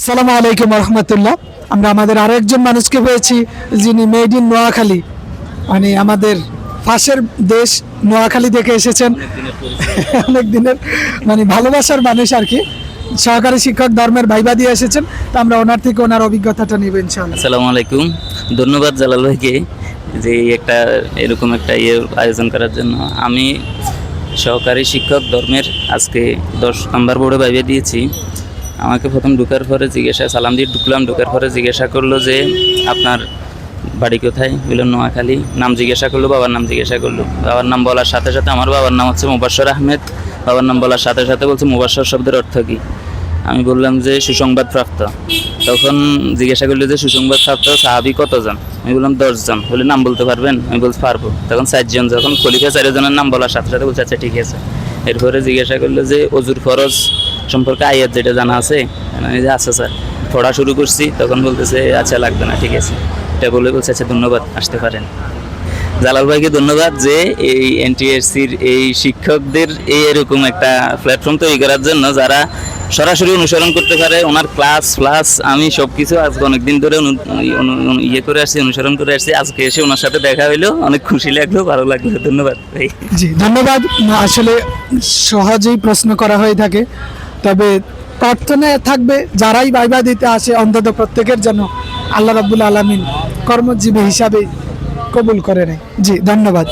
আসসালামু আলাইকুম রহমতুল্লাহ। আমরা আমাদের আরেকজন মানুষকে পেয়েছি, যিনি মেড ইন নোয়াখালী। মানে আমাদের পাশের দেশ নোয়াখালী থেকে এসেছেন। অনেক দিনের মানে ভালোবাসার মানুষ আর কি। সহকারী শিক্ষক ধর্মের ভাইবা দিয়ে এসেছেন, তো আমরা ওনার থেকে ওনার অভিজ্ঞতাটা নিব ইনশাআল্লাহ। আসসালামু আলাইকুম। ধন্যবাদ জালাল ভাইকে যে একটা, এরকম একটা ইয়ে আয়োজন করার জন্য। আমি সহকারী শিক্ষক ধর্মের আজকে দশ নাম্বার বোর্ডে বাইবে দিয়েছি। আমাকে প্রথম ঢুকার পরে জিজ্ঞাসা, সালাম দিয়ে ঢুকলাম, ঢুকার পরে জিজ্ঞাসা করল যে, আপনার বাড়ি কোথায়? বললাম নোয়াখালী। নাম জিজ্ঞাসা করল, বাবার নাম জিজ্ঞাসা করল। বাবার নাম বলার সাথে সাথে আমার বাবার নাম হচ্ছে মুবাশ্বর আহমেদ। বাবার নাম বলার সাথে সাথে বলছে মুবাশ্বর শব্দের অর্থ কী? আমি বললাম যে, সুসংবাদ প্রাপ্ত। তখন জিজ্ঞাসা করল যে, সুসংবাদ প্রাপ্ত সাহাবি কতজন? আমি বললাম, দশজন। বলে নাম বলতে পারবেন? আমি বলতে পারব। তখন চারজন, যখন খলিফা চারজনের নাম বলার সাথে সাথে বলছে আচ্ছা ঠিক আছে। এরপরে জিজ্ঞাসা করল যে, অজুর ফরজ সম্পর্কে আয়াত যেটা জানা আছে আমি যে আচ্ছা স্যার, পড়া শুরু করছি, তখন বলতেছে আচ্ছা লাগবে না, ঠিক আছে। এটা বলে বলছে আচ্ছা ধন্যবাদ, আসতে পারেন। জালাল ভাইকে ধন্যবাদ যে এই এনটিএসসির এই শিক্ষকদের এই এরকম একটা প্ল্যাটফর্ম তৈরি করার জন্য, যারা সরাসরি অনুসরণ করতে পারে, ওনার ক্লাস প্লাস আমি সব কিছু আজকে অনেকদিন ধরে ইয়ে করে আসছি, অনুসরণ করে আসছি। আজকে এসে ওনার সাথে দেখা হইল, অনেক খুশি লাগল, ভালো লাগল, ধন্যবাদ ভাই। জি, ধন্যবাদ। আসলে সহজেই প্রশ্ন করা হয়ে থাকে। তবে প্রার্থনা থাকবে, যারাই বাইবা দিতে আসে অন্তত প্রত্যেকের যেন আল্লাহ রাবুল আলমিন কর্মজীবী হিসাবে কবুল করে নেয়। জি, ধন্যবাদ।